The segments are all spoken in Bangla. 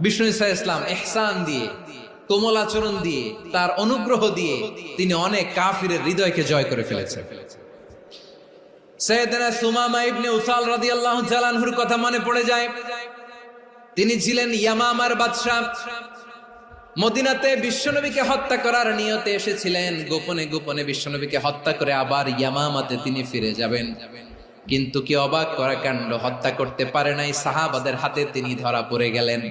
বিষ্ণু ইসা ইসলাম এহসান দিয়ে, কোমল আচরণ দিয়ে, তার অনুগ্রহ দিয়ে তিনি অনেক কাফিরের হৃদয়কে জয় করে ফেলেছেন। তিনি ছিলেন মদিনাতে বিশ্বনবীকে হত্যা করার নিয়তে এসেছিলেন। গোপনে গোপনে বিশ্বনবীকে হত্যা করে আবার ইয়ামামাতে তিনি ফিরে যাবেন। কিন্তু কি অবাক করা কাণ্ড হত্যা করতে পারে নাই সাহাবাদের হাতে তিনি ধরা পড়ে গেলেন।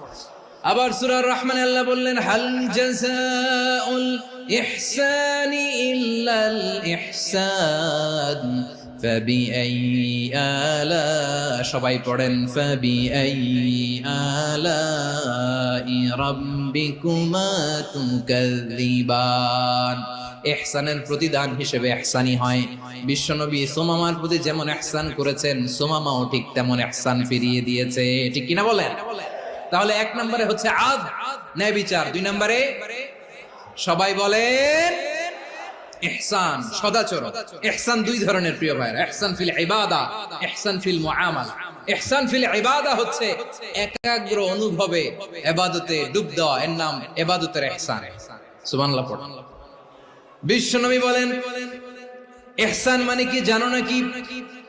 আবার সূরার রহমান আল্লাহ বললেন হাল জাযাউল ইহসানি ইল্লাল ইহসান فبأي آلاء সবাই পড়েন فبأي آلاء ربكما تكذبان এহসানের প্রতিদান হিসেবে এহসানি হয় বিশ্বনবী সোমামার প্রতি যেমন এহসান করেছেন সোমামাও ঠিক তেমন এহসান ফিরিয়ে দিয়েছে ঠিক কিনা বলেন তাহলে এক নম্বরে হচ্ছে আদ, ন্যায় বিচার। দুই নম্বরে সবাই বলেন ইহসান, সদাচরণ। ইহসান দুই ধরনের প্রিয় ভাইরা ইহসান ফিল ইবাদা, ইহসান ফিল মুআমালা। ইহসান ফিল ইবাদা হচ্ছে একাগ্র অনুভবে ইবাদতে ডুব দেওয়া। এর নাম ইবাদতের ইহসান। সুবহানাল্লাহ, পড়। বিশ্বনবী বলেন, ইহসান মানে কি জানো নাকি?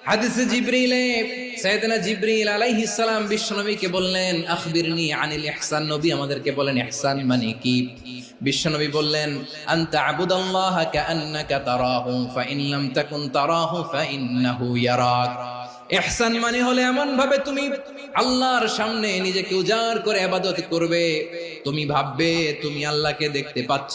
হাদিসে জিবরিলে সাইয়েদনা জিবরিল আলাইহিস সালাম বিশ্বনবীকে বললেন নবী আমাদেরকে বলেন, ইহসান মানে কি? বিশ্বনবী বললেন ইহসান মানে হলো এমন ভাবে তুমি আল্লাহর সামনে নিজেকে উজাড় করে ইবাদত করবে। তুমি ভাববে, তুমি আল্লাহকে দেখতে পাচ্ছ।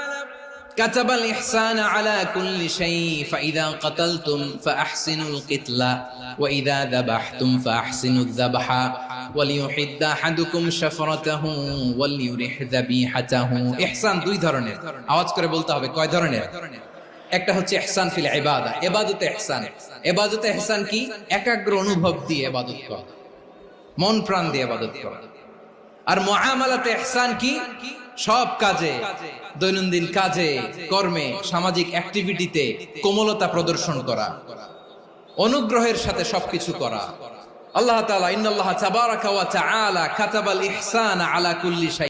كتب الإحسان على كل شيء فإذا قتلتم فأحسنوا القتلة وإذا ذبحتم فأحسنوا الذبح وليحد أحدكم شفرته وليرح ذبيحته إحسان দুই ধরনের আওয়াজ করে বলতে হবে কয় ধরনের একটা হচ্ছে ইহসান ফিল ইবাদা ইবাদতে ইহসান ইবাদতে ইহসান কি একাগ্র অনুভব দিয়ে ইবাদত করা মন প্রাণ দিয়ে ইবাদত করা আর মুআমালাতে ইহসান কি সব কাজে, দৈনন্দিন কাজে, কর্মে, সামাজিক অ্যাক্টিভিটিতে কোমলতা প্রদর্শন করা। অনুগ্রহের সাথে সবকিছু করা। আল্লাহ তাআলা ইন্নাল্লাহ তাবারাকা ওয়া তাআলা কাতাবাল ইহসান আলা কুল্লি